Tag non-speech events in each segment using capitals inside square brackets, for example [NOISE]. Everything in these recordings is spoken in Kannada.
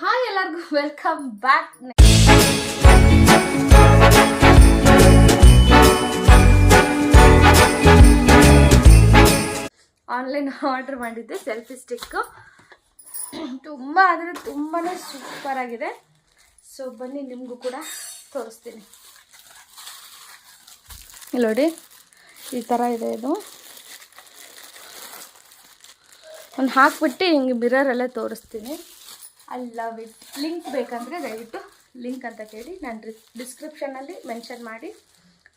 ಹಾಯ್ ಎಲ್ಲರಿಗೂ ವೆಲ್ಕಮ್ ಬ್ಯಾಕ್ ಆನ್ಲೈನ್ ಆರ್ಡರ್ ಮಾಡಿದ್ದೆ ಸೆಲ್ಫಿ ಸ್ಟಿಕ್ಕು ತುಂಬ ಅಂದರೆ ತುಂಬಾ ಸೂಪರ್ ಆಗಿದೆ. ಸೊ ಬನ್ನಿ, ನಿಮಗೂ ಕೂಡ ತೋರಿಸ್ತೀನಿ. ನೋಡಿ, ಈ ಥರ ಇದೆ ಇದು. ಒಂದು ಹಾಕ್ಬಿಟ್ಟು ಹಿಂಗೆ ಮಿರರಲ್ಲೇ ತೋರಿಸ್ತೀನಿ. I love it. ಲಿಂಕ್ ಬೇಕಂದರೆ ದಯವಿಟ್ಟು ಲಿಂಕ್ ಅಂತ ಕೇಳಿ ನಾನು ಡಿಸ್ಕ್ರಿಪ್ಷನಲ್ಲಿ ಮೆನ್ಷನ್ ಮಾಡಿ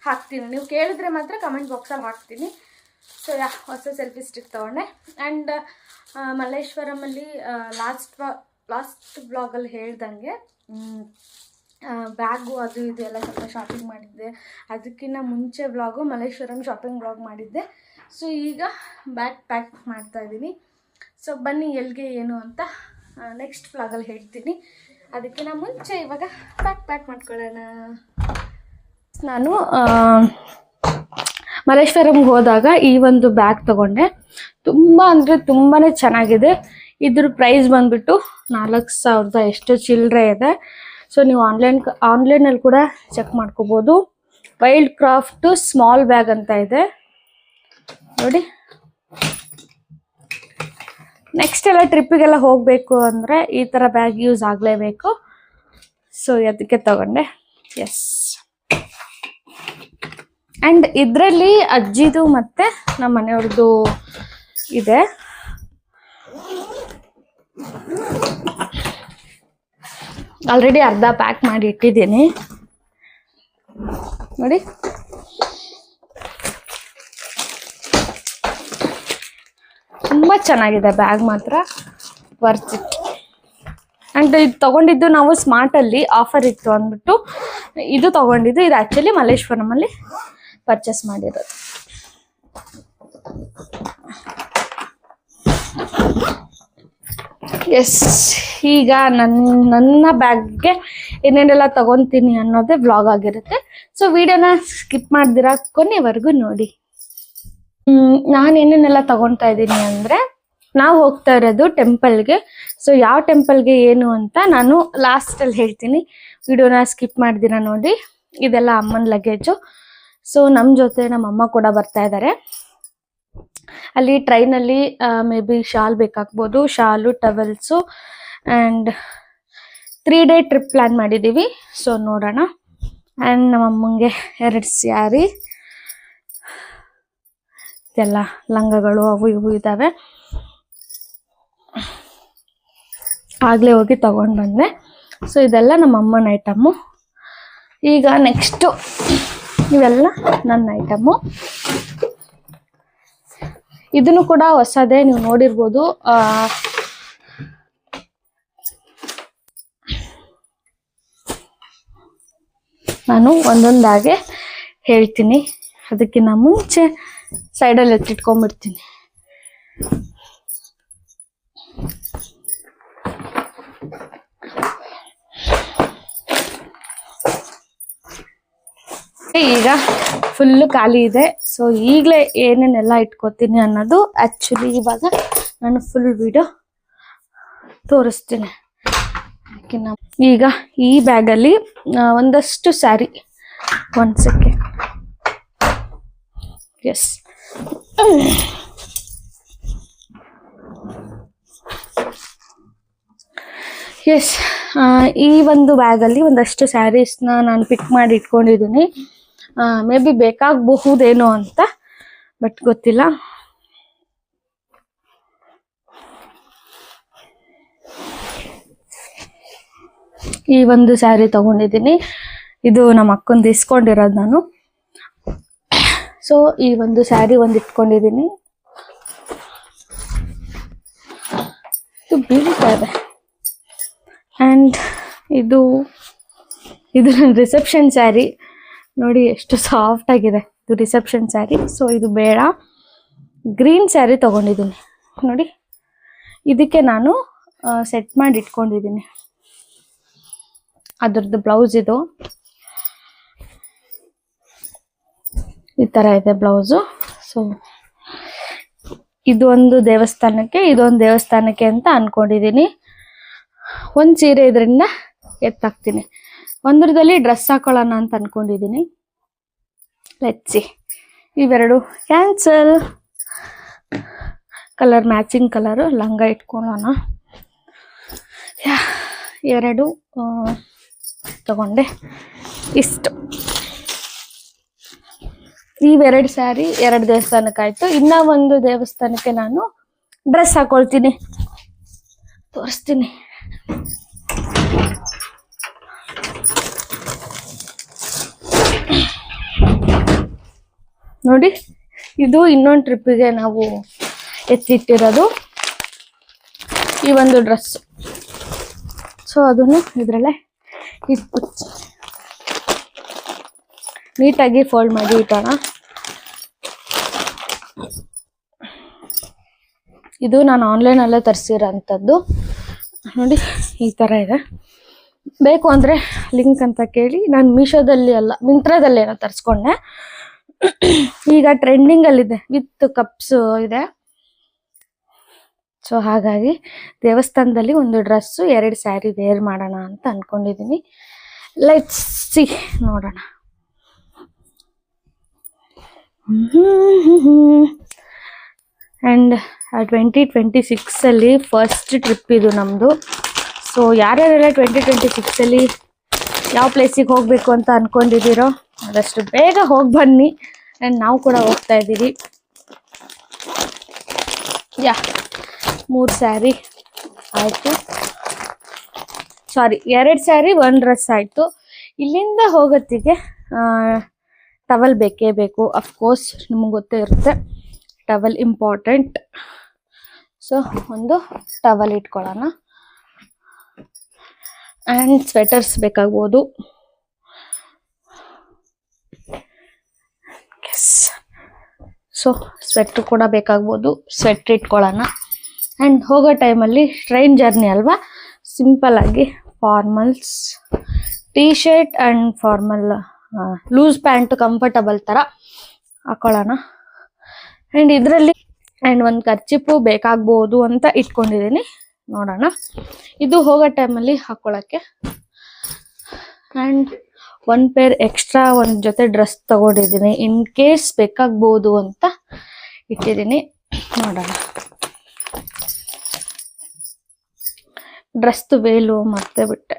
ಹಾಕ್ತೀನಿ. ನೀವು ಕೇಳಿದ್ರೆ ಮಾತ್ರ ಕಮೆಂಟ್ ಬಾಕ್ಸಲ್ಲಿ ಹಾಕ್ತೀನಿ. ಸೊ ಯಾ, ಹೊಸ ಸೆಲ್ಫಿ ಸ್ಟಿಕ್ ತೊಗೊಂಡೆ. ಆ್ಯಂಡ್ ಮಲ್ಲೇಶ್ವರಮಲ್ಲಿ ಲಾಸ್ಟ್ ಲಾಸ್ಟ್ ಬ್ಲಾಗಲ್ಲಿ ಹೇಳ್ದಂಗೆ ಬ್ಯಾಗು ಅದು ಇದು ಎಲ್ಲ ಸ್ವಲ್ಪ ಶಾಪಿಂಗ್ ಮಾಡಿದ್ದೆ. ಅದಕ್ಕಿಂತ ಮುಂಚೆ ಬ್ಲಾಗು ಮಲ್ಲೇಶ್ವರಂ ಶಾಪಿಂಗ್ ಬ್ಲಾಗ್ ಮಾಡಿದ್ದೆ. ಸೊ ಈಗ ಬ್ಯಾಗ್ ಪ್ಯಾಕ್ ಮಾಡ್ತಾ ಇದ್ದೀನಿ. ಸೊ ಬನ್ನಿ ಎಲ್ಲಿಗೆ ಏನು ಅಂತ ನೆಕ್ಸ್ಟ್ ಫ್ಲಾಗಲ್ಲಿ ಹೇಳ್ತೀನಿ. ಅದಕ್ಕಿಂತ ಮುಂಚೆ ಇವಾಗ ಪ್ಯಾಕ್ ಪ್ಯಾಕ್ ಮಾಡ್ಕೊಳ್ಳೋಣ. ನಾನು ಮಲೇಶ್ವರಂಗೆ ಹೋದಾಗ ಈ ಒಂದು ಬ್ಯಾಗ್ ತಗೊಂಡೆ. ತುಂಬ ಅಂದರೆ ತುಂಬಾ ಚೆನ್ನಾಗಿದೆ. ಇದ್ರ ಪ್ರೈಸ್ ಬಂದ್ಬಿಟ್ಟು ನಾಲ್ಕು ಸಾವಿರದ ಎಷ್ಟು ಚಿಲ್ಲರೆ ಇದೆ. ಸೊ ನೀವು ಆನ್ಲೈನ್ ಆನ್ಲೈನಲ್ಲಿ ಕೂಡ ಚೆಕ್ ಮಾಡ್ಕೋಬೋದು. ವೈಲ್ಡ್ ಕ್ರಾಫ್ಟು ಸ್ಮಾಲ್ ಬ್ಯಾಗ್ ಅಂತ ಇದೆ. ನೋಡಿ. ನೆಕ್ಸ್ಟ್ ಎಲ್ಲ ಟ್ರಿಪ್ಪಿಗೆಲ್ಲ ಹೋಗಬೇಕು ಅಂದರೆ ಈ ಥರ ಬ್ಯಾಗ್ ಯೂಸ್ ಆಗಲೇಬೇಕು. ಸೊ ಅದಕ್ಕೆ ತಗೊಂಡೆ. ಎಸ್ ಆ್ಯಂಡ್ ಇದರಲ್ಲಿ ಅಜ್ಜಿದು ಮತ್ತು ನಮ್ಮ ಮನೆಯವ್ರದ್ದು ಇದೆ. ಆಲ್ರೆಡಿ ಅರ್ಧ ಪ್ಯಾಕ್ ಮಾಡಿ ಇಟ್ಟಿದ್ದೀನಿ. ನೋಡಿ ತುಂಬ ಚೆನ್ನಾಗಿದೆ ಬ್ಯಾಗ್ ಮಾತ್ರ. ವರ್ತ್ ಇಟ್ ಆ್ಯಂಡ್ ಇದು ತಗೊಂಡಿದ್ದು ನಾವು ಸ್ಮಾರ್ಟಲ್ಲಿ ಆಫರ್ ಇತ್ತು ಅಂದ್ಬಿಟ್ಟು, ಇದು ತಗೊಂಡಿದ್ದು, ಇದು ಆ್ಯಕ್ಚುಲಿ ಮಲ್ಲೇಶ್ವರಮಲ್ಲಿ ಪರ್ಚೇಸ್ ಮಾಡಿರೋದು. ಎಸ್ ಈಗ ನನ್ನ ನನ್ನ ಬ್ಯಾಗ್ಗೆ ಏನೇನೆಲ್ಲ ತಗೊತೀನಿ ಅನ್ನೋದೇ ವ್ಲಾಗ್ ಆಗಿರುತ್ತೆ. ಸೊ ವಿಡಿಯೋನ ಸ್ಕಿಪ್ ಮಾಡ್ದಿರ ಕೊನೆವರೆಗೂ ನೋಡಿ. ನಾನು ಏನೇನೆಲ್ಲ ತಗೊತಾ ಇದ್ದೀನಿ ಅಂದರೆ, ನಾವು ಹೋಗ್ತಾ ಇರೋದು ಟೆಂಪಲ್ಗೆ ಸೊ ಯಾವ ಟೆಂಪಲ್ಗೆ ಏನು ಅಂತ ನಾನು ಲಾಸ್ಟಲ್ಲಿ ಹೇಳ್ತೀನಿ. ವಿಡಿಯೋನ ಸ್ಕಿಪ್ ಮಾಡ್ದಿರ ನೋಡಿ. ಇದೆಲ್ಲ ಅಮ್ಮನ ಲಗೇಜು ಸೊ ನಮ್ಮ ಜೊತೆ ನಮ್ಮ ಅಮ್ಮ ಕೂಡ ಬರ್ತಾ ಇದ್ದಾರೆ ಅಲ್ಲಿ ಟ್ರೈನಲ್ಲಿ ಮೇ ಬಿ ಶಾಲ್ ಬೇಕಾಗ್ಬೋದು, shawl towels and three day trip plan ಮಾಡಿದ್ದೀವಿ ಸೊ ನೋಡೋಣ. ಆ್ಯಂಡ್ ನಮ್ಮ ಅಮ್ಮಂಗೆ ಎರಡು ಸ್ಯಾರಿ ಇದೆಲ್ಲ ಲಂಗಗಳು ಅವು ಇವು ಇದ್ದಾವೆ. ಆಗಲೇ ಹೋಗಿ ತಗೊಂಡು ಬಂದೆ. ಸೊ ಇದೆಲ್ಲ ನಮ್ಮ ಅಮ್ಮನ ಐಟಮ್ಮು ಈಗ ನೆಕ್ಸ್ಟು ಇವೆಲ್ಲ ನನ್ನ ಐಟಮ್ಮು ಇದನ್ನು ಕೂಡ ಹೊಸದೇ ನೀವು ನೋಡಿರ್ಬೋದು. ನಾನು ಒಂದೊಂದಾಗೆ ಹೇಳ್ತೀನಿ. ಅದಕ್ಕಿಂತ ಮುಂಚೆ ಸೈಡಲ್ಲಿ ಎತ್ತಿಟ್ಕೊಂಡ್ಬಿಡ್ತೀನಿ ಈಗ ಫುಲ್ಲು ಖಾಲಿ ಇದೆ. ಸೊ ಈಗಲೇ ಏನೇನೆಲ್ಲ ಇಟ್ಕೋತೀನಿ ಅನ್ನೋದು ಆ್ಯಕ್ಚುಲಿ ಇವಾಗ ನಾನು ಫುಲ್ ವಿಡಿಯೋ ತೋರಿಸ್ತೀನಿ. ಈಗ ಈ ಬ್ಯಾಗಲ್ಲಿ ಒಂದಷ್ಟು ಸ್ಯಾರಿ ಒಂದು ಸೆಕೆಂಡ್ ಎಸ್ ಎಸ್ ಈ ಒಂದು ಬ್ಯಾಗಲ್ಲಿ ಒಂದಷ್ಟು ಸ್ಯಾರೀಸ್ನ ನಾನು ಪಿಕ್ ಮಾಡಿ ಇಟ್ಕೊಂಡಿದ್ದೀನಿ. ಮೇ ಬಿ ಬೇಕಾಗಬಹುದೇನೋ ಅಂತ ಬಟ್ ಗೊತ್ತಿಲ್ಲ. ಈ ಒಂದು ಸ್ಯಾರಿ ತಗೊಂಡಿದ್ದೀನಿ. ಇದು ನಮ್ಮ ಅಕ್ಕನ ಇಸ್ಕೊಂಡಿರೋದು ನಾನು. ಸೊ ಈ ಒಂದು ಸ್ಯಾರಿ ಒಂದು ಇಟ್ಕೊಂಡಿದ್ದೀನಿ ಇದು ಬೀಳ್ತಾ ಇದೆ. ಆ್ಯಂಡ್ ಇದು ಇದು ನನ್ನ ರಿಸೆಪ್ಷನ್ ಸ್ಯಾರಿ ನೋಡಿ ಎಷ್ಟು ಸಾಫ್ಟ್ ಆಗಿದೆ. ಇದು ರಿಸೆಪ್ಷನ್ ಸ್ಯಾರಿ ಸೊ ಇದು ಬೇಡ. ಗ್ರೀನ್ ಸ್ಯಾರಿ ತಗೊಂಡಿದ್ದೀನಿ ನೋಡಿ, ಇದಕ್ಕೆ ನಾನು ಸೆಟ್ ಮಾಡಿ ಇಟ್ಕೊಂಡಿದ್ದೀನಿ ಅದರದ್ದು ಬ್ಲೌಸ್ ಇದು. ಈ ತರ ಇದೆ ಬ್ಲೌಸು. ಸೊ ಇದೊಂದು ದೇವಸ್ಥಾನಕ್ಕೆ ಇದೊಂದು ದೇವಸ್ಥಾನಕ್ಕೆ ಅಂತ ಅನ್ಕೊಂಡಿದ್ದೀನಿ ಒಂದು ಸೀರೆ ಇದರಿಂದ ಎತ್ತಾಕ್ತೀನಿ. ಒಂದ್ರದಲ್ಲಿ ಡ್ರೆಸ್ ಹಾಕೊಳ್ಳೋಣ ಅಂತ ಅನ್ಕೊಂಡಿದ್ದೀನಿ ಲೆಚ್ಚಿ ಇವೆರಡು ಕ್ಯಾನ್ಸಲ್ ಕಲರ್ ಮ್ಯಾಚಿಂಗ್ ಕಲರು ಲಂಗ ಇಟ್ಕೊಳ್ಳೋಣ. ಎರಡು ತಗೊಂಡೆ. ಇಷ್ಟು. ಇವೆರಡು ಸ್ಯಾರಿ ಎರಡು ದೇವಸ್ಥಾನಕ್ಕೆ ಆಯ್ತು. ಇನ್ನ ಒಂದು ದೇವಸ್ಥಾನಕ್ಕೆ ನಾನು ಡ್ರೆಸ್ ಹಾಕೊಳ್ತೀನಿ. ತೋರಿಸ್ತೀನಿ. ನೋಡಿ, ಇದು ಇನ್ನೊಂದು ಟ್ರಿಪ್ಪಿಗೆ ನಾವು ಎತ್ತಿಟ್ಟಿರೋದು. ಈ ಒಂದು ಡ್ರೆಸ್ ಸೊ ಅದನ್ನು ಇದರಲ್ಲೇ ಇಟ್ಬಿಟ್ಟು ನೀಟಾಗಿ ಫೋಲ್ಡ್ ಮಾಡಿ ಇಟ್ಟೋಣ ಇದು ನಾನು ಆನ್ಲೈನಲ್ಲೇ ತರಿಸಿರೋಂಥದ್ದು. ನೋಡಿ, ಈ ಥರ ಇದೆ. ಬೇಕು ಅಂದರೆ ಲಿಂಕ್ ಅಂತ ಕೇಳಿ, ನಾನು ಮೀಶೋದಲ್ಲಿ ಅಲ್ಲ, ಮಿಂತ್ರದಲ್ಲಿ ಏನೋ ತರಿಸ್ಕೊಂಡೆ. ಈಗ ಟ್ರೆಂಡಿಂಗಲ್ಲಿದೆ, ವಿತ್ ಕಪ್ಸು ಇದೆ. ಸೊ, ಹಾಗಾಗಿ ದೇವಸ್ಥಾನದಲ್ಲಿ ಒಂದು ಡ್ರೆಸ್ಸು, ಎರಡು ಸ್ಯಾರಿ ವೇರ್ ಮಾಡೋಣ ಅಂತ ಅಂದ್ಕೊಂಡಿದ್ದೀನಿ ಲೆಟ್ಸ್ ಸಿ ನೋಡೋಣ. ಆ್ಯಂಡ್ ಟ್ವೆಂಟಿ ಟ್ವೆಂಟಿ ಸಿಕ್ಸಲ್ಲಿ ಫಸ್ಟ್ ಟ್ರಿಪ್ ಇದು ನಮ್ಮದು ಸೊ ಯಾರ್ಯಾರೆಲ್ಲ ಟ್ವೆಂಟಿ ಟ್ವೆಂಟಿ ಸಿಕ್ಸಲ್ಲಿ ಯಾವ ಪ್ಲೇಸಿಗೆ ಹೋಗಬೇಕು ಅಂತ ಅಂದ್ಕೊಂಡಿದ್ದೀರೋ ಅದಷ್ಟು ಬೇಗ ಹೋಗಿ ಬನ್ನಿ. ಆ್ಯಂಡ್ ನಾವು ಕೂಡ ಹೋಗ್ತಾ ಇದ್ದೀವಿ. ಯಾ, ಮೂರು ಸ್ಯಾರಿ ಆಯಿತು. ಸಾರಿ ಎರಡು ಸ್ಯಾರಿ, ಒಂದು ಡ್ರೆಸ್ ಆಯಿತು. ಇಲ್ಲಿಂದ ಹೋಗೋತ್ತಿಗೆ ಟವಲ್ ಬೇಕೇ ಬೇಕು. ಅಫ್ಕೋರ್ಸ್ ನಿಮಗೆ ಗೊತ್ತೇ ಇರುತ್ತೆ, ಟವಲ್ ಇಂಪಾರ್ಟೆಂಟ್ ಸೊ ಒಂದು ಟವಲ್ ಇಟ್ಕೊಳ್ಳೋಣ. ಆ್ಯಂಡ್ ಸ್ವೆಟರ್ಸ್ ಬೇಕಾಗ್ಬೋದು. ಸೊ ಸ್ವೆಟ್ರ್ ಕೂಡ ಬೇಕಾಗ್ಬೋದು. ಸ್ವೆಟ್ರ್ ಇಟ್ಕೊಳ್ಳೋಣ. ಆ್ಯಂಡ್ ಹೋಗೋ ಟೈಮಲ್ಲಿ ಟ್ರೈನ್ ಜರ್ನಿ ಅಲ್ವಾ? ಸಿಂಪಲ್ ಆಗಿ formals T shirt and formal loose pant comfortable ತರ ಹಾಕೊಳ್ಳೋಣ. ಅಂಡ್ ಇದರಲ್ಲಿ ಅಂಡ್ ಒಂದು ಖರ್ಚಿಪ್ಪು ಬೇಕಾಗ್ಬೋದು ಅಂತ ಇಟ್ಕೊಂಡಿದ್ದೀನಿ. ನೋಡೋಣ. ಇದು ಹೋಗೋ ಟೈಮಲ್ಲಿ ಹಾಕ್ಕೊಳ್ಳೋಕ್ಕೆ ಆ್ಯಂಡ್ ಒನ್ ಪೇರ್ ಎಕ್ಸ್ಟ್ರಾ ಒಂದು ಜೊತೆ ಡ್ರೆಸ್ ತಗೊಂಡಿದ್ದೀನಿ. ಇನ್ ಕೇಸ್ ಬೇಕಾಗ್ಬೋದು ಅಂತ ಇಟ್ಟಿದ್ದೀನಿ. ನೋಡೋಣ. ಡ್ರೆಸ್ದು ವೇಲು ಮತ್ತೆ ಬಿಟ್ಟೆ.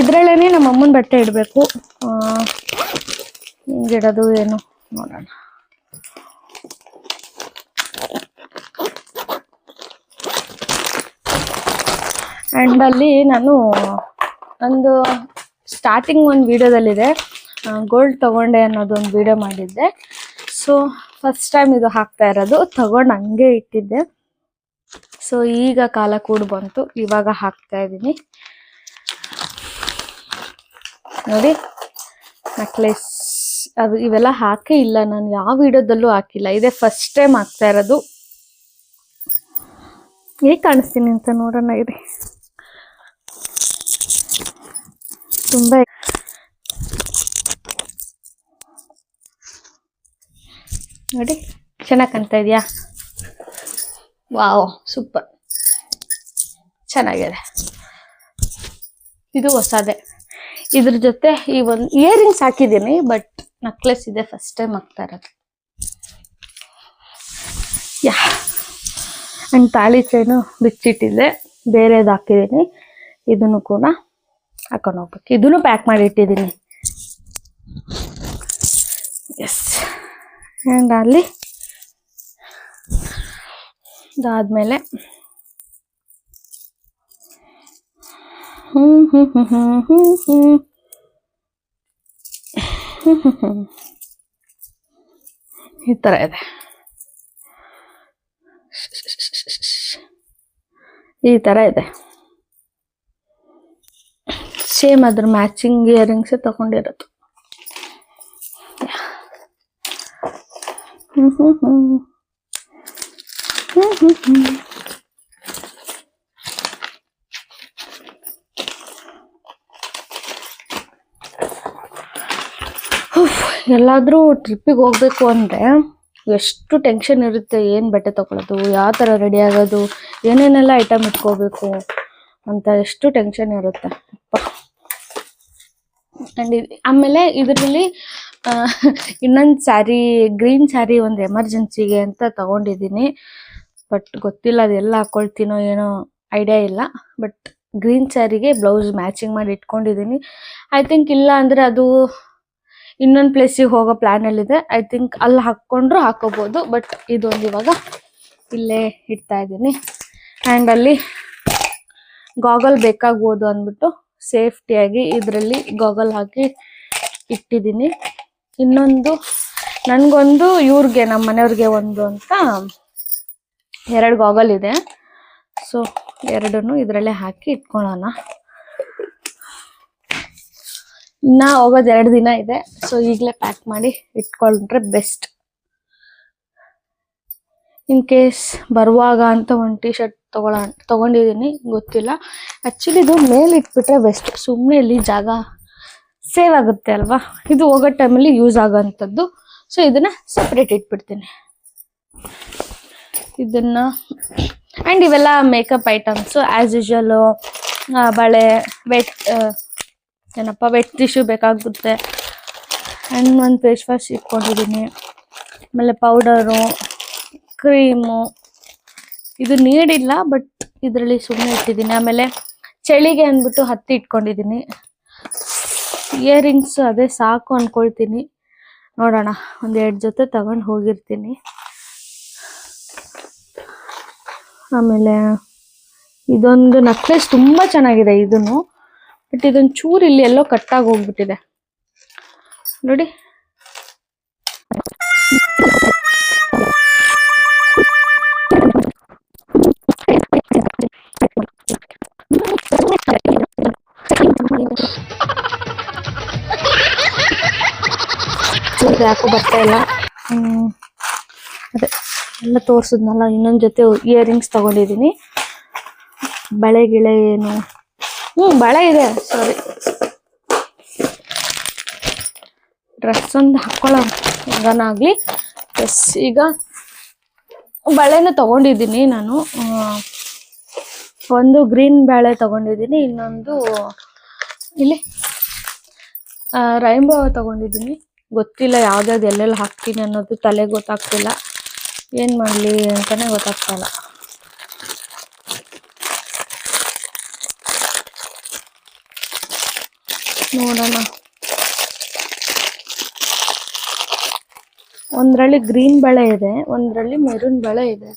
ಇದ್ರಲ್ಲೇನೆ ನಮ್ಮ ಅಮ್ಮನ ಬಟ್ಟೆ ಇಡಬೇಕು. ಹಿಂಗಿಡೋದು ಏನು ನೋಡೋಣ. ಆ್ಯಂಡ್ ಅಲ್ಲಿ ನಾನು ಒಂದು ಸ್ಟಾರ್ಟಿಂಗ್ ಒಂದು ವಿಡಿಯೋದಲ್ಲಿದೆ. ಗೋಲ್ಡ್ ತಗೊಂಡೆ ಅನ್ನೋದೊಂದು ವಿಡಿಯೋ ಮಾಡಿದ್ದೆ. ಸೊ ಫಸ್ಟ್ ಟೈಮ್ ಇದು ಹಾಕ್ತಾ ಇರೋದು. ತಗೊಂಡು ಹಂಗೆ ಇಟ್ಟಿದ್ದೆ. ಸೊ ಈಗ ಕಾಲ ಕೂಡ ಬಂತು. ಇವಾಗ ಹಾಕ್ತಾ ಇದ್ದೀನಿ. ನೋಡಿ. ನೆಕ್ಲೆಸ್ ಅದು ಇವೆಲ್ಲ ಹಾಕೇ ಇಲ್ಲ ನಾನು ಯಾವ ವಿಡಿಯೋದಲ್ಲೂ ಹಾಕಿಲ್ಲ. ಇದೇ ಫಸ್ಟ್ ಟೈಮ್ ಹಾಕ್ತಾ ಇರೋದು. ಹೇಗೆ ಕಾಣಿಸ್ತೀನಿ ಅಂತ ನೋಡೋಣ ಇದೆ ತುಂಬ ನೋಡಿ, ಚೆನ್ನಾಗಿ ಕಾಣ್ತಾ ಇದೆಯಾ? ವಾವ್ ಸೂಪರ್ ಚೆನ್ನಾಗಿದೆ. ಇದು ಹೊಸದೇ. ಇದ್ರ ಜೊತೆ ಈ ಒಂದು ಇಯರಿಂಗ್ಸ್ ಹಾಕಿದ್ದೀನಿ ಬಟ್ ನೆಕ್ಲೆಸ್ ಇದೆ ಫಸ್ಟ್ ಟೈಮ್ ಹಾಕ್ತಾ ಇರೋದು. ಯಾ ಅಂಡ್ ತಾಳಿ ಚೈನು ಬಿಚ್ಚಿಟ್ಟಿದ್ದೆ. ಬೇರೆದು ಹಾಕಿದ್ದೀನಿ ಇದನ್ನು ಕೂಡ ಹಾಕೊಂಡು ಹೋಗ್ಬೇಕು. ಇದನ್ನು ಪ್ಯಾಕ್ ಮಾಡಿ ಇಟ್ಟಿದ್ದೀನಿ ಎಸ್ ಆ್ಯಂಡ್ ಅಲ್ಲಿ ಅದಾದ್ಮೇಲೆ [LAUGHS] ಈ ಥರ ಇದೆ. ಈ ಥರ ಇದೆ. ಸೇಮ್ ಅದ್ರ ಮ್ಯಾಚಿಂಗ್ ಇಯರಿಂಗ್ಸ್ ತಗೊಂಡಿರೋದು. ಹ್ಞೂ ಹ್ಞೂ ಹ್ಞೂ ಹ್ಞೂ ಹ್ಞೂ ಹ್ಞೂ ಎಲ್ಲಾದ್ರೂ ಟ್ರಿಪ್ಪಿಗೆ ಹೋಗಬೇಕು ಅಂದರೆ ಎಷ್ಟು ಟೆನ್ಷನ್ ಇರುತ್ತೆ, ಏನು ಬಟ್ಟೆ ತಗೊಳ್ಳೋದು ಯಾವ ಥರ ರೆಡಿ ಆಗೋದು, ಏನೇನೆಲ್ಲ ಐಟಮ್ ಇಟ್ಕೋಬೇಕು ಅಂತ ಎಷ್ಟು ಟೆನ್ಷನ್ ಇರುತ್ತೆ. ಆ್ಯಂಡ್ ಆಮೇಲೆ ಇದರಲ್ಲಿ ಇನ್ನೊಂದು ಸ್ಯಾರಿ ಗ್ರೀನ್ ಸ್ಯಾರಿ ಒಂದು ಎಮರ್ಜೆನ್ಸಿಗೆ ಅಂತ ತಗೊಂಡಿದ್ದೀನಿ. ಬಟ್ ಗೊತ್ತಿಲ್ಲ ಅದೆಲ್ಲ ಹಾಕೊಳ್ತೀನೋ ಏನೋ ಐಡಿಯಾ ಇಲ್ಲ. ಬಟ್ ಗ್ರೀನ್ ಸ್ಯಾರಿಗೆ ಬ್ಲೌಸ್ ಮ್ಯಾಚಿಂಗ್ ಮಾಡಿ ಇಟ್ಕೊಂಡಿದ್ದೀನಿ. ಐ ಥಿಂಕ್ ಇಲ್ಲ ಅಂದರೆ ಅದು ಇನ್ನೊಂದು ಪ್ಲೇಸಿಗೆ ಹೋಗೋ ಪ್ಲ್ಯಾನಲ್ಲಿದೆ ಐ ಥಿಂಕ್ ಅಲ್ಲಿ ಹಾಕ್ಕೊಂಡ್ರು ಹಾಕೋಬೋದು ಬಟ್ ಇದೊಂದು ಇವಾಗ ಇಲ್ಲೇ ಇಡ್ತಾ ಇದ್ದೀನಿ. ಆ್ಯಂಡ್ ಅಲ್ಲಿ ಗಾಗಲ್ ಬೇಕಾಗ್ಬೋದು ಅಂದ್ಬಿಟ್ಟು ಸೇಫ್ಟಿಯಾಗಿ ಇದರಲ್ಲಿ ಗಾಗಲ್ ಹಾಕಿ ಇಟ್ಟಿದ್ದೀನಿ. ಇನ್ನೊಂದು, ನನಗೊಂದು ಇವ್ರಿಗೆ ನಮ್ಮ ಮನೆಯವ್ರಿಗೆ ಒಂದು ಅಂತ ಎರಡು ಗಾಗಲ್ ಇದೆ. ಸೊ ಎರಡನ್ನು ಇದರಲ್ಲೇ ಹಾಕಿ ಇಟ್ಕೊಳ್ಳೋಣ. ಇನ್ನ ಹೋಗೋದು ಎರಡು ದಿನ ಇದೆ. ಸೊ ಈಗಲೇ ಪ್ಯಾಕ್ ಮಾಡಿ ಇಟ್ಕೊಂಡ್ರೆ ಬೆಸ್ಟ್ ಇನ್ ಕೇಸ್ ಬರುವಾಗ ಅಂತ ಒಂದು ಟಿ ಶರ್ಟ್ ತಗೊಳ ತಗೊಂಡಿದ್ದೀನಿ ಗೊತ್ತಿಲ್ಲ. ಆ್ಯಕ್ಚುಲಿ ಇದು ಮೇಲೆ ಇಟ್ಬಿಟ್ರೆ ಬೆಸ್ಟ್ ಸುಮ್ಮನೆ ಇಲ್ಲಿ ಜಾಗ ಸೇವ್ ಆಗುತ್ತೆ ಅಲ್ವಾ? ಇದು ಹೋಗೋ ಟೈಮಲ್ಲಿ ಯೂಸ್ ಆಗೋಂಥದ್ದು ಸೊ ಇದನ್ನ ಸಪ್ರೇಟ್ ಇಟ್ಬಿಡ್ತೀನಿ. ಇದನ್ನ ಆ್ಯಂಡ್ ಇವೆಲ್ಲ ಮೇಕಪ್ ಐಟಮ್ಸು ಆ್ಯಸ್ ಯೂಶಲು ಬಳೆ ವೆಟ್ ಏನಪ್ಪ ವೆಟ್ ಟಿಶ್ಯೂ ಬೇಕಾಗುತ್ತೆ. ಆ್ಯಂಡ್ ಒಂದು ಫೇಸ್ ವಾಶ್ ಇಟ್ಕೊಂಡಿದ್ದೀನಿ ಆಮೇಲೆ ಪೌಡರು ಕ್ರೀಮು ಇದು ನೀಡಿಲ್ಲ ಬಟ್ ಇದರಲ್ಲಿ ಸುಮ್ಮನೆ ಇಟ್ಟಿದ್ದೀನಿ ಆಮೇಲೆ ಚಳಿಗೆ ಅಂದ್ಬಿಟ್ಟು ಹತ್ತಿ ಇಟ್ಕೊಂಡಿದ್ದೀನಿ ಇಯರಿಂಗ್ಸ್ ಅದೇ ಸಾಕು ಅಂದ್ಕೊಳ್ತೀನಿ ನೋಡೋಣ, ಒಂದು ಎರಡು ಜೊತೆ ತಗೊಂಡು ಹೋಗಿರ್ತೀನಿ. ಆಮೇಲೆ ಇದೊಂದು ನಕ್ಲೆಸ್ ತುಂಬ ಚೆನ್ನಾಗಿದೆ ಇದನ್ನು ಬಟ್ ಇದೊಂದು ಚೂರು ಇಲ್ಲಿ ಎಲ್ಲೋ ಕಟ್ಟಾಗಿ ಹೋಗ್ಬಿಟ್ಟಿದೆ. ನೋಡಿ. ಯಾಕೋ ಬರ್ತಾ ಇಲ್ಲ. ಅದೇ, ಎಲ್ಲ ತೋರ್ಸಿದ್ನಲ್ಲ, ಇನ್ನೊಂದು ಜೊತೆ ಇಯರಿಂಗ್ಸ್ ತಗೊಂಡಿದ್ದೀನಿ ಬಳೆ ಗಿಳೆ ಏನು ಹ್ಮ್, ಬಳೆ ಇದೆ. ಸಾರಿ ಡ್ರೆಸ್ ಒಂದು ಹಾಕೊಳ್ಳೋ ಎಸ್ ಈಗ ಬಳೆನ ತಗೊಂಡಿದ್ದೀನಿ ನಾನು. ಒಂದು ಗ್ರೀನ್ ಬಾಳೆ ತಗೊಂಡಿದ್ದೀನಿ, ಇನ್ನೊಂದು ಇಲ್ಲಿ ರೈನ್ಬೋ ತಗೊಂಡಿದ್ದೀನಿ. ಗೊತ್ತಿಲ್ಲ ಯಾವ್ದಾವ್ದು ಎಲ್ಲೆಲ್ಲಿ ಹಾಕ್ತೀನಿ ಅನ್ನೋದು ತಲೆ ಗೊತ್ತಾಗ್ತಿಲ್ಲ. ಏನು ಮಾಡಲಿ ಅಂತಲೇ ಗೊತ್ತಾಗ್ತಾ ಇಲ್ಲ. ನೋಡೋಣ. ಒಂದರಲ್ಲಿ ಗ್ರೀನ್ ಬಳೆ ಇದೆ, ಒಂದರಲ್ಲಿ ಮೆರೂನ್ ಬಳೆ ಇದೆ.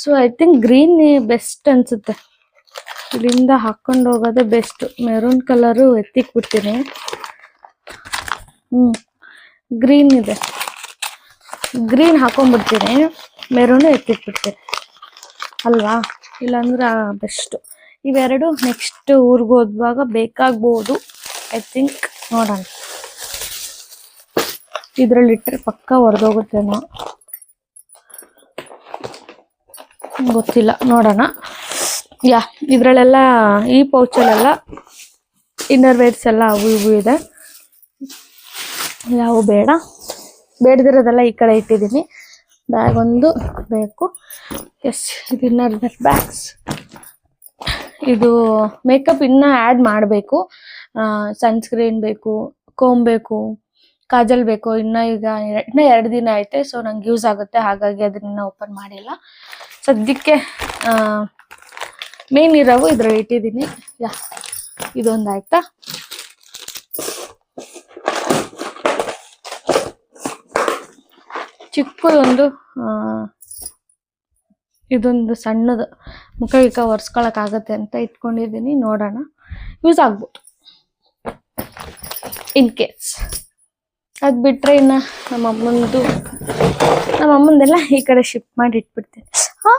So I think green best ಅನ್ಸುತ್ತೆ. ಇಲ್ಲಿಂದ ಹಾಕೊಂಡು ಹೋಗೋದೇ ಬೆಸ್ಟ್ ಮೆರೂನ್ ಕಲರು ಎತ್ತಿಕ್ ಬಿಡ್ತೀನಿ ಹ್ಮ್ ಗ್ರೀನ್ ಇದೆ. ಗ್ರೀನ್ ಹಾಕೊಂಡ್ಬಿಡ್ತೀನಿ. ಮೆರೂನ್ ಎತ್ತಿಟ್ಬಿಡ್ತೀನಿ ಅಲ್ವಾ? ಇಲ್ಲಾಂದ್ರೆ ಬೆಸ್ಟ್ ಇವೆರಡು ನೆಕ್ಸ್ಟ್ ಊರಿಗೆ ಹೋಗುವಾಗ ಬೇಕಾಗ್ಬೋದು. ಐ ಥಿಂಕ್ ನೋಡೋಣ. ಇದ್ರಲ್ಲಿ ಇಟ್ಟರೆ ಪಕ್ಕ ಹೊರದೋಗುತ್ತೇನೋ ಗೊತ್ತಿಲ್ಲ, ನೋಡೋಣ. ಯಾ, ಇದರಲ್ಲೆಲ್ಲ, ಈ ಪೌಚಲ್ಲೆಲ್ಲ ಇನ್ನರ್ ವೇರ್ಸ್ ಎಲ್ಲ ಅವು ಇವು ಇದೆ. ಯಾವ ಬೇಡ. ಬೇಡದಿರೋದೆಲ್ಲ ಈ ಕಡೆ ಇಟ್ಟಿದ್ದೀನಿ. ಬ್ಯಾಗ್ ಒಂದು ಬೇಕು. ಎಸ್ ಇನ್ನರ್ ವೇರ್ ಬ್ಯಾಗ್ಸ್ ಇದು ಮೇಕಪ್ ಇನ್ನ ಆ್ಯಡ್ ಮಾಡಬೇಕು. ಸನ್ಸ್ಕ್ರೀನ್ ಬೇಕು ಕೋಮ್ ಬೇಕು, ಕಾಜಲ್ ಬೇಕು. ಇನ್ನ ಈಗ ಇನ್ನೂ ಎರಡು ದಿನ ಐತೆ ಸೊ ನಂಗೆ ಯೂಸ್ ಆಗುತ್ತೆ. ಹಾಗಾಗಿ ಅದನ್ನ ಓಪನ್ ಮಾಡಿಲ್ಲ. ಸದ್ಯಕ್ಕೆ ಮೇನ್ ಇರೋವು ಇದ್ರಲ್ಲಿ ಇಟ್ಟಿದ್ದೀನಿ. ಯಾ, ಇದೊಂದು ಆಯ್ತಾ? ಚಿಕ್ಕದೊಂದು ಇದೊಂದು ಸಣ್ಣದು ಮುಖ ಗಿಖ ಒರೆಸ್ಕೊಳಕಾಗತ್ತೆ ಅಂತ ಇಟ್ಕೊಂಡಿದ್ದೀನಿ, ನೋಡೋಣ. ಯೂಸ್ ಆಗ್ಬೋದು. ಇನ್ ಕೇಸ್ ಅದು ಬಿಟ್ಟರೆ ಇನ್ನು ನಮ್ಮ ಅಮ್ಮಂದು, ನಮ್ಮ ಅಮ್ಮಂದೆಲ್ಲ ಈ ಕಡೆ ಶಿಫ್ಟ್ ಮಾಡಿ ಇಟ್ಬಿಡ್ತೀನಿ. ಹಾ.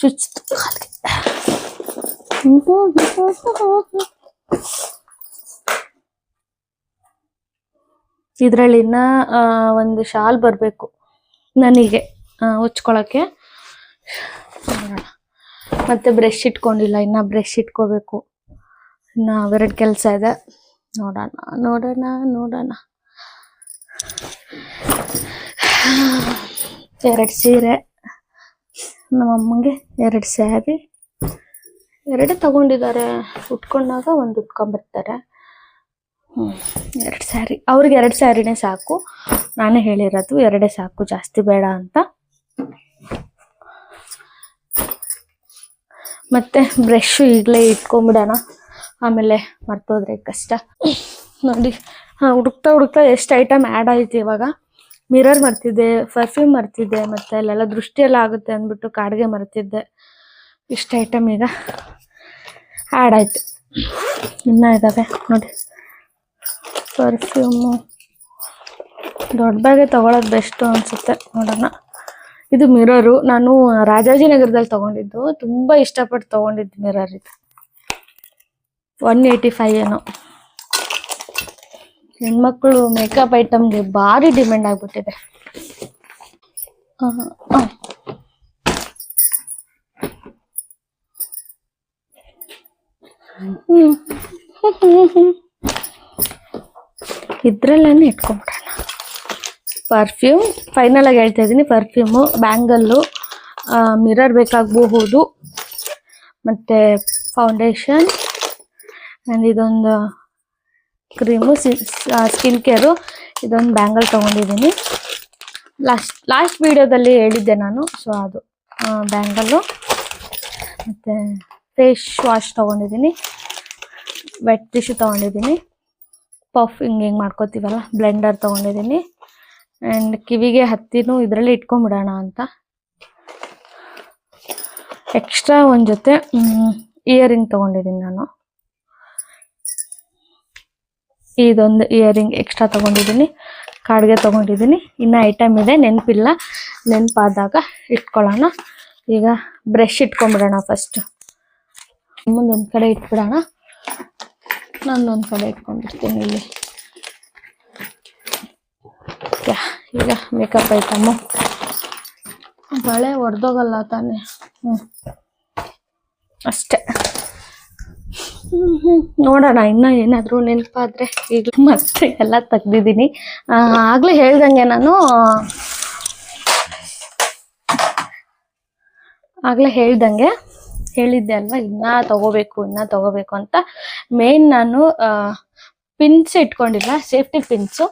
ಚುಚ್ತು ಕಾಲ್ಗೆ. ಇದ್ರಲ್ಲಿ ಇನ್ನ ಒಂದು ಶಾಲ್ ಬರಬೇಕು ನನಗೆ ಉಚ್ಕೊಳ್ಳೋಕ್ಕೆ ಮತ್ತು ಬ್ರಷ್ ಇಟ್ಕೊಂಡಿಲ್ಲ, ಇನ್ನ ಬ್ರಷ್ ಇಟ್ಕೋಬೇಕು. ಇನ್ನ ಅವೆರಡು ಕೆಲಸ ಇದೆ. ನೋಡೋಣ ನೋಡೋಣ ನೋಡೋಣ. ಎರಡು ಸೀರೆ. ನಮ್ಮ ಅಮ್ಮಂಗೆ ಎರಡು ಸ್ಯಾರಿ. ಎರಡೇ ತಗೊಂಡಿದ್ದಾರೆ. ಉಟ್ಕೊಂಡಾಗ ಒಂದು ಉಟ್ಕೊಂಬರ್ತಾರೆ ಎರಡು ಸ್ಯಾರಿ, ಅವ್ರಿಗೆ ಎರಡು ಸ್ಯಾರಿನೇ ಸಾಕು. ನಾನೇ ಹೇಳಿರೋದು ಎರಡೇ ಸಾಕು, ಜಾಸ್ತಿ ಬೇಡ ಅಂತ. ಮತ್ತೆ ಬ್ರಷು ಈಗಲೇ ಇಟ್ಕೊಂಬಿಡೋಣ ಆಮೇಲೆ ಮರ್ತೋದ್ರೆ ಕಷ್ಟ. ನೋಡಿ, ಹಾಂ, ಹುಡುಕ್ತಾ ಹುಡುಕ್ತಾ ಎಷ್ಟು ಐಟಮ್ ಆ್ಯಡ್ ಆಯ್ತು ಇವಾಗ. ಮಿರರ್ ಮರ್ತಿದ್ದೆ ಪರ್ಫ್ಯೂಮ್ ಮರ್ತಿದ್ದೆ, ಮತ್ತು ಅಲ್ಲೆಲ್ಲ ದೃಷ್ಟಿಯೆಲ್ಲ ಆಗುತ್ತೆ ಅಂದ್ಬಿಟ್ಟು ಕಾಡಿಗೆ ಮರ್ತಿದ್ದೆ. ಇಷ್ಟು ಐಟಮ್ ಈಗ ಆ್ಯಡ್ ಆಯಿತು. ಇನ್ನೂ ಇದ್ದಾವೆ ನೋಡಿ. ಪರ್ಫ್ಯೂಮು. ದೊಡ್ಡ ಬ್ಯಾಗೆ ತಗೊಳೋದು ಬೆಸ್ಟು ಅನ್ಸುತ್ತೆ ನೋಡೋಣ. ಇದು ಮಿರರು. ನಾನು ರಾಜಾಜಿನಗರದಲ್ಲಿ ತಗೊಂಡಿದ್ದು. ತುಂಬಾ ಇಷ್ಟಪಟ್ಟು ತಗೊಂಡಿದ್ದು ಮಿರರ್ ಇದು. ಒನ್ ಏಯ್ಟಿ ಫೈವ್ ಏನೋ. ಹೆಣ್ಮಕ್ಳು ಮೇಕಪ್ ಐಟಮ್ಗೆ ಭಾರಿ ಡಿಮ್ಯಾಂಡ್ ಆಗ್ಬಿಟ್ಟಿದೆ. ಆಹ್, [LAUGHS] ಹ್ಮ್. ಇಟ್ಕೊಂಬಿಡೋಣ. ಪರ್ಫ್ಯೂಮ್ ಫೈನಲಾಗಿ ಹೇಳ್ತಾ ಇದ್ದೀನಿ ಪರ್ಫ್ಯೂಮು ಬ್ಯಾಂಗಲ್ಲು ಮಿರರ್ ಬೇಕಾಗಬಹುದು. ಮತ್ತು ಫೌಂಡೇಶನ್ ಆ್ಯಂಡ್ ಇದೊಂದು ಕ್ರೀಮು ಸ್ಕಿನ್ ಕೇರು ಇದೊಂದು ಬ್ಯಾಂಗಲ್ ತೊಗೊಂಡಿದ್ದೀನಿ. ಲಾಸ್ಟ್ ಲಾಸ್ಟ್ ವೀಡಿಯೋದಲ್ಲಿ ಹೇಳಿದ್ದೆ ನಾನು ಸೊ ಅದು ಬ್ಯಾಂಗಲ್ಲು ಮತ್ತು ಫೇಸ್ ವಾಶ್ ತೊಗೊಂಡಿದ್ದೀನಿ ವೆಟ್ ಟಿಶ್ಯೂ ತೊಗೊಂಡಿದ್ದೀನಿ. ಪಫ್ ಹಿಂಗೆ ಹಿಂಗೆ ಮಾಡ್ಕೋತೀವಲ್ಲ ಬ್ಲೆಂಡರ್ ತೊಗೊಂಡಿದ್ದೀನಿ ಆ್ಯಂಡ್ ಕಿವಿಗೆ ಹತ್ತಿನೂ ಇದರಲ್ಲಿ ಇಟ್ಕೊಂಬಿಡೋಣ ಅಂತ. ಎಕ್ಸ್ಟ್ರಾ ಒಂದು ಜೊತೆ ಇಯರಿಂಗ್ ತೊಗೊಂಡಿದ್ದೀನಿ ನಾನು. ಇದೊಂದು ಇಯರಿಂಗ್ ಎಕ್ಸ್ಟ್ರಾ ತೊಗೊಂಡಿದ್ದೀನಿ ಕಾಡಿಗೆ ತೊಗೊಂಡಿದ್ದೀನಿ ಇನ್ನು ಐಟಮ್ ಇದೆ, ನೆನಪಿಲ್ಲ. ನೆನಪಾದಾಗ ಇಟ್ಕೊಳ್ಳೋಣ. ಈಗ ಬ್ರಷ್ ಇಟ್ಕೊಂಬಿಡೋಣ ಫಸ್ಟ್ ಮುಂದೊಂದು ಕಡೆ ಇಟ್ಬಿಡೋಣ. ನಾನೊಂದು ಕಡೆ ಇಟ್ಕೊಂಡಿರ್ತೀನಿ ಇಲ್ಲಿ. ಈಗ ಮೇಕಪ್ ಐಟಮು ಬಳೆ ಒಡೆದೋಗಲ್ಲ ತಾನೆ. ಹ್ಞೂ ಅಷ್ಟೇ. ನೋಡೋಣ, ಇನ್ನ ಏನಾದರೂ ನೆನಪಾದರೆ ಈಗ ಮತ್ತೆ ಎಲ್ಲ ತೆಗ್ದಿದ್ದೀನಿ. ಆಗ್ಲೇ ಹೇಳ್ದಂಗೆ ನಾನು ಆಗಲೇ ಹೇಳ್ದಂಗೆ ಹೇಳಿದ್ದೆ ಅಲ್ವಾ, ಇನ್ನ ತಗೋಬೇಕು ಇನ್ನ ತಗೋಬೇಕು ಅಂತ. ಮೇನ್ ನಾನು ಪಿನ್ಸ್ ಇಟ್ಕೊಂಡಿಲ್ಲ ಸೇಫ್ಟಿ ಪಿನ್ಸು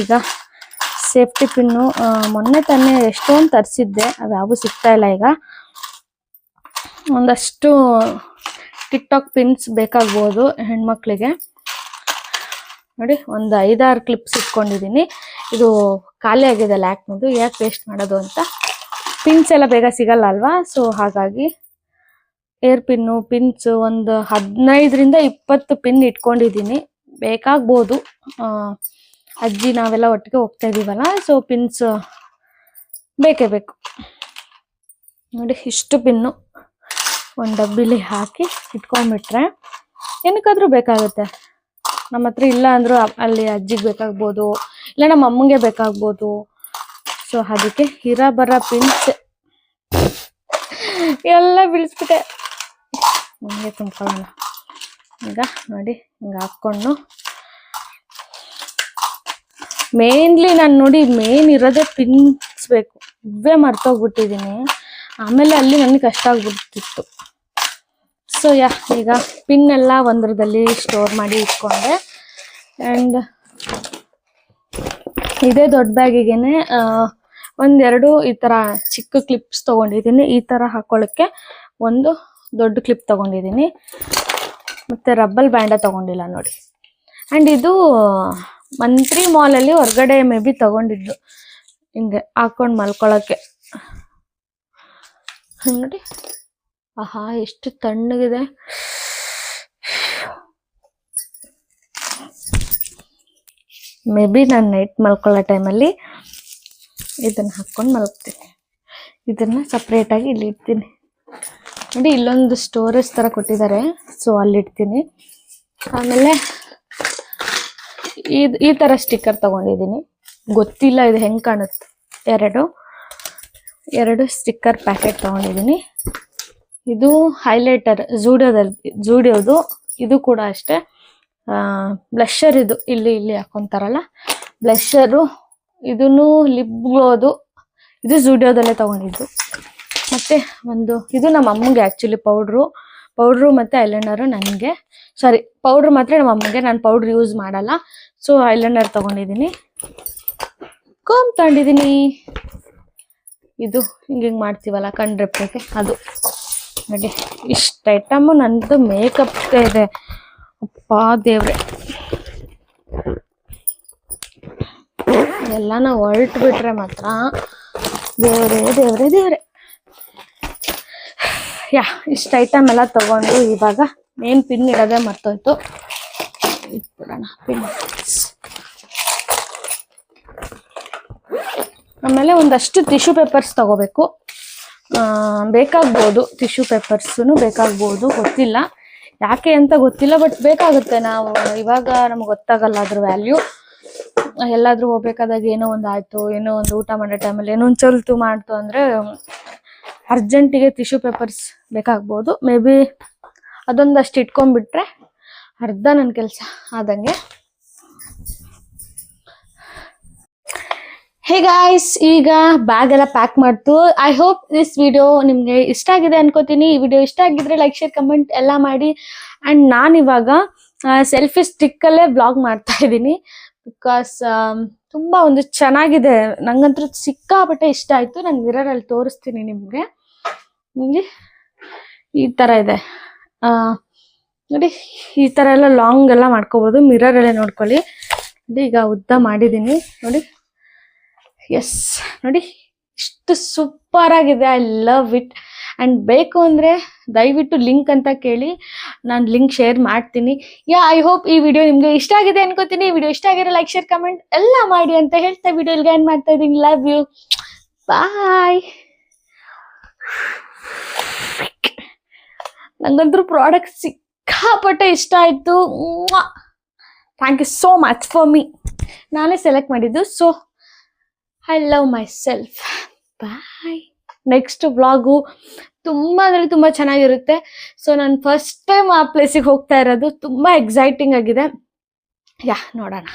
ಈಗ ಸೇಫ್ಟಿ ಪಿನ್ನು ಮೊನ್ನೆ ತಾನೇ ಎಷ್ಟೊಂದು ತರಿಸಿದ್ದೆ ಅವು ಸಿಗ್ತಾ ಇಲ್ಲ ಈಗ. ಒಂದಷ್ಟು ಟಿಕ್ ಟಾಕ್ ಪಿನ್ಸ್ ಬೇಕಾಗ್ಬೋದು ಹೆಣ್ಮಕ್ಳಿಗೆ. ನೋಡಿ, ಒಂದು ಐದಾರು ಕ್ಲಿಪ್ಸ್ ಇಟ್ಕೊಂಡಿದ್ದೀನಿ ಇದು ಖಾಲಿ ಆಗಿದೆ ಲ್ಯಾಕ್ನದು, ಯಾಕೆ ವೇಸ್ಟ್ ಮಾಡೋದು ಅಂತ. ಪಿನ್ಸ್ ಎಲ್ಲ ಬೇಗ ಸಿಗಲ್ಲ ಅಲ್ವಾ? ಸೊ ಹಾಗಾಗಿ ಏರ್ ಪಿನ್ನು ಪಿನ್ಸ್ ಒಂದು ಹದಿನೈದರಿಂದ ಇಪ್ಪತ್ತು ಪಿನ್ ಇಟ್ಕೊಂಡಿದ್ದೀನಿ. ಬೇಕಾಗ್ಬೋದು. ಅಜ್ಜಿ ನಾವೆಲ್ಲ ಒಟ್ಟಿಗೆ ಹೋಗ್ತಾ ಇದ್ದೀವಲ್ಲ ಸೊ ಪಿನ್ಸ್ ಬೇಕೇ ಬೇಕು. ನೋಡಿ, ಇಷ್ಟು ಪಿನ್ನು ಒಂದು ಡಬ್ಬಿಲಿ ಹಾಕಿ ಇಟ್ಕೊಂಡ್ಬಿಟ್ರೆ ಏನಕ್ಕಾದರೂ ಬೇಕಾಗುತ್ತೆ. ನಮ್ಮ ಹತ್ರ ಇಲ್ಲ ಅಂದರೂ ಅಲ್ಲಿ ಅಜ್ಜಿಗೆ ಬೇಕಾಗ್ಬೋದು, ಇಲ್ಲ ನಮ್ಮ ಅಮ್ಮಂಗೆ ಬೇಕಾಗ್ಬೋದು. ಸೊ ಅದಕ್ಕೆ ಹಿರ ಬರ ಪಿನ್ಸ್ ಎಲ್ಲ ಬೀಳಿಸ್ಬಿಟ್ಟೆ. ಹಿಂಗೆ ತುಂಬ್ಕೊಳ್ಳೋಣ ಈಗ ನೋಡಿ, ಹಿಂಗೆ ಹಾಕ್ಕೊಂಡು. ಮೇನ್ಲಿ ನಾನು ನೋಡಿ ಮೇನ್ ಇರೋದೇ ಪಿನ್ಸ್ ಬೇಕು. ಇವೇ ಮರ್ತೋಗ್ಬಿಟ್ಟಿದ್ದೀನಿ ಆಮೇಲೆ ಅಲ್ಲಿ ನನಗೆ ಕಷ್ಟ ಆಗ್ಬಿಡ್ತಿತ್ತು. ಸೊ ಯಾ, ಈಗ ಪಿನ್ ಎಲ್ಲ ಒಂದ್ರದಲ್ಲಿ ಸ್ಟೋರ್ ಮಾಡಿ ಇಟ್ಕೊಂಡೆ. ಆ್ಯಂಡ್ ಇದೇ ದೊಡ್ಡ ಬ್ಯಾಗಿಗೆನೆ ಒಂದೆರಡು ಈ ತರ ಚಿಕ್ಕ ಕ್ಲಿಪ್ಸ್ ತಗೊಂಡಿದ್ದೀನಿ. ಈ ತರ ಹಾಕೊಳ್ಳಕ್ಕೆ ಒಂದು ದೊಡ್ಡ ಕ್ಲಿಪ್ ತಗೊಂಡಿದ್ದೀನಿ. ಮತ್ತೆ ರಬ್ಬಲ್ ಬ್ಯಾಂಡ ತಗೊಂಡಿಲ್ಲ ನೋಡಿ. ಆ್ಯಂಡ್ ಇದು ಮಂತ್ರಿ ಮಾಲಲ್ಲಿ ಹೊರಗಡೆ ಮೇ ಬಿ ತಗೊಂಡಿದ್ದು. ಹಿಂಗೆ ಹಾಕೊಂಡು ಮಲ್ಕೊಳ್ಳೋಕ್ಕೆ ನೋಡಿ. ಆಹಾ, ಎಷ್ಟು ತಣ್ಣಗಿದೆ. ಮೇ ಬಿ ನಾನು ನೈಟ್ ಮಲ್ಕೊಳ್ಳೋ ಟೈಮಲ್ಲಿ ಇದನ್ನು ಹಾಕ್ಕೊಂಡು ಮಲಗ್ತೀನಿ. ಇದನ್ನು ಸಪ್ರೇಟಾಗಿ ಇಲ್ಲಿ ಇಡ್ತೀನಿ. ನೋಡಿ, ಇಲ್ಲೊಂದು ಸ್ಟೋರೇಜ್ ಥರ ಕೊಟ್ಟಿದ್ದಾರೆ. ಸೊ ಅಲ್ಲಿಡ್ತೀನಿ ಆಮೇಲೆ ಇದು ಈ ಥರ ಸ್ಟಿಕ್ಕರ್ ತಗೊಂಡಿದ್ದೀನಿ. ಗೊತ್ತಿಲ್ಲ ಇದು ಹೆಂಗೆ ಕಾಣುತ್ತೆ. ಎರಡು. ಎರಡು ಸ್ಟಿಕ್ಕರ್ ಪ್ಯಾಕೆಟ್ ತೊಗೊಂಡಿದ್ದೀನಿ. ಇದು ಹೈಲೈಟರ್ ಜೂಡಿಯೋದಲ್ಲಿ ಜೂಡಿಯೋದು ಇದು ಕೂಡ ಅಷ್ಟೇ. ಬ್ಲಷರ್ ಇದು ಇಲ್ಲಿ ಇಲ್ಲಿ ಹಾಕೊತಾರಲ್ಲ. ಬ್ಲಷರು ಇದನ್ನು ಲಿಪ್ ಗ್ಲೋದು ಇದು ಜುಡಿಯೋದಲ್ಲೇ ತಗೊಂಡಿದ್ದು. ಮತ್ತೆ ಒಂದು, ಇದು ನಮ್ಮ ಅಮ್ಮಗೆ ಆ್ಯಕ್ಚುಲಿ ಪೌಡ್ರು ಪೌಡ್ರು ಮತ್ತು ಐಲೈನರು ನನಗೆ. ಸಾರಿ ಪೌಡ್ರ್ ಮಾತ್ರ ನಮ್ಮ ಅಮ್ಮಗೆ, ನಾನು ಪೌಡ್ರ್ ಯೂಸ್ ಮಾಡಲ್ಲ. ಸೊ ಐಲೈನರ್ ತಗೊಂಡಿದ್ದೀನಿ. ಕೋಮ್ ತಗೊಂಡಿದ್ದೀನಿ. ಇದು ಹಿಂಗೆ ಹಿಂಗೆ ಮಾಡ್ತೀವಲ್ಲ ಕಣ್ರೆಪ್ಪಕ್ಕೆ ಅದು. ನೋಡಿ ಇಷ್ಟು ಐಟಮು ನಂದು ಮೇಕಪ್ ಇದೆ. ಅಪ್ಪ ದೇವ್ರೆ. ಎಲ್ಲಾನ ಹೊರಟು ಬಿಟ್ರೆ ಮಾತ್ರ ದೇವ್ರೆ, ದೇವರೇ, ದೇವ್ರೆ. ಯಾ, ಇಷ್ಟು ಐಟಮ್ ಎಲ್ಲ ತಗೊಂಡು ಇವಾಗ ಮೇನ್ ಪಿನ್ ಇಡೋದೇ ಮರ್ತೋಯ್ತು. ಇಟ್ಬಿಡೋಣ ಪಿನ್ ಆಮೇಲೆ ಒಂದಷ್ಟು ಟಿಶ್ಯೂ ಪೇಪರ್ಸ್ ತಗೋಬೇಕು. ಬೇಕಾಗ್ಬೋದು ಟಿಶ್ಯೂ ಪೇಪರ್ಸೂ ಬೇಕಾಗ್ಬೋದು, ಗೊತ್ತಿಲ್ಲ. ಯಾಕೆ ಅಂತ ಗೊತ್ತಿಲ್ಲ ಬಟ್ ಬೇಕಾಗುತ್ತೆ. ನಾವು ಇವಾಗ ನಮ್ಗೆ ಗೊತ್ತಾಗಲ್ಲ ಅದ್ರ ವ್ಯಾಲ್ಯೂ ಎಲ್ಲಾದ್ರೂ ಹೋಗ್ಬೇಕಾದಾಗ ಏನೋ ಒಂದು ಆಯ್ತು, ಏನೋ ಒಂದು ಊಟ ಮಾಡೋ ಟೈಮಲ್ಲಿ ಏನೋ ಒಂದು ಚಲ್ತು ಮಾಡ್ತು ಅಂದ್ರೆ ಅರ್ಜೆಂಟಿಗೆ ಟಿಶ್ಯೂ ಪೇಪರ್ಸ್ ಬೇಕಾಗ್ಬೋದು. ಮೇ ಬಿ ಅದೊಂದಷ್ಟು ಇಟ್ಕೊಂಡ್ಬಿಟ್ರೆ ಅರ್ಧ ನನ್ನ ಕೆಲಸ ಆದಂಗೆ. ಹೇ ಗಾಯ್ಸ್ ಈಗ ಬ್ಯಾಗ್ ಎಲ್ಲ ಪ್ಯಾಕ್ ಮಾಡ್ತು. ಐ ಹೋಪ್ ದಿಸ್ ವಿಡಿಯೋ ನಿಮಗೆ ಇಷ್ಟ ಆಗಿದೆ ಅನ್ಕೋತೀನಿ. ಈ ವಿಡಿಯೋ ಇಷ್ಟ ಆಗಿದ್ರೆ ಲೈಕ್ ಶೇರ್ ಕಮೆಂಟ್ ಎಲ್ಲ ಮಾಡಿ. ಆ್ಯಂಡ್ ನಾನು ಇವಾಗ ಸೆಲ್ಫಿ ಸ್ಟಿಕ್ಕಲ್ಲೇ ಬ್ಲಾಗ್ ಮಾಡ್ತಾ ಇದ್ದೀನಿ. ಬಿಕಾಸ್ ತುಂಬ ಒಂದು ಚೆನ್ನಾಗಿದೆ. ನಂಗಂತೂ ಸಿಕ್ಕಾಪಟ್ಟೆ ಇಷ್ಟ ಆಯಿತು. ನಾನು ಮಿರರಲ್ಲಿ ತೋರಿಸ್ತೀನಿ ನಿಮಗೆ. ಇಲ್ಲಿ ಈ ಥರ ಇದೆ. ನೋಡಿ, ಈ ಥರ ಎಲ್ಲ ಲಾಂಗ್ ಎಲ್ಲ ಮಾಡ್ಕೋಬೋದು. ಮಿರರಲ್ಲೇ ನೋಡ್ಕೊಳ್ಳಿ. ನೋಡಿ, ಈಗ ಉದ್ದ ಮಾಡಿದ್ದೀನಿ. ನೋಡಿ. ಎಸ್ ನೋಡಿ, ಇಷ್ಟು ಸೂಪರ್ ಆಗಿದೆ. ಐ ಲವ್ ಇಟ್ ಆ್ಯಂಡ್ ಬೇಕು ಅಂದರೆ ದಯವಿಟ್ಟು ಲಿಂಕ್ ಅಂತ ಕೇಳಿ, ನಾನು ಲಿಂಕ್ ಶೇರ್ ಮಾಡ್ತೀನಿ. ಯಾ ಐ ಹೋಪ್ ಈ ವಿಡಿಯೋ ನಿಮಗೆ ಇಷ್ಟ ಆಗಿದೆ ಅನ್ಕೋತೀನಿ. ಈ ವಿಡಿಯೋ ಇಷ್ಟ ಆಗಿರೋ ಲೈಕ್ ಶೇರ್ ಕಮೆಂಟ್ ಎಲ್ಲ ಮಾಡಿ ಅಂತ ಹೇಳ್ತಾ ವಿಡಿಯೋ ಇಲ್ಲಿಗೆ ಏನು ಮಾಡ್ತಾ ಇದ್ದೀನಿ. ಲವ್ ಯು ಬಾಯ್ ನಂಗಂತೂ ಪ್ರಾಡಕ್ಟ್ ಸಿಕ್ಕಾಪಟ್ಟೆ ಇಷ್ಟ ಆಯಿತು. Thank you so much for me ನಾನೇ ಸೆಲೆಕ್ಟ್ ಮಾಡಿದ್ದು. So I love myself bye next vlog ತುಂಬ ಅಂದ್ರೆ ತುಂಬಾ ಚೆನ್ನಾಗಿರುತ್ತೆ. ಸೊ ನಾನು ಫಸ್ಟ್ ಟೈಮ್ ಆ ಪ್ಲೇಸಿಗೆ ಹೋಗ್ತಾ ಇರೋದು ತುಂಬಾ ಎಕ್ಸೈಟಿಂಗ್ ಆಗಿದೆ. ಯಾ, ನೋಡೋಣ.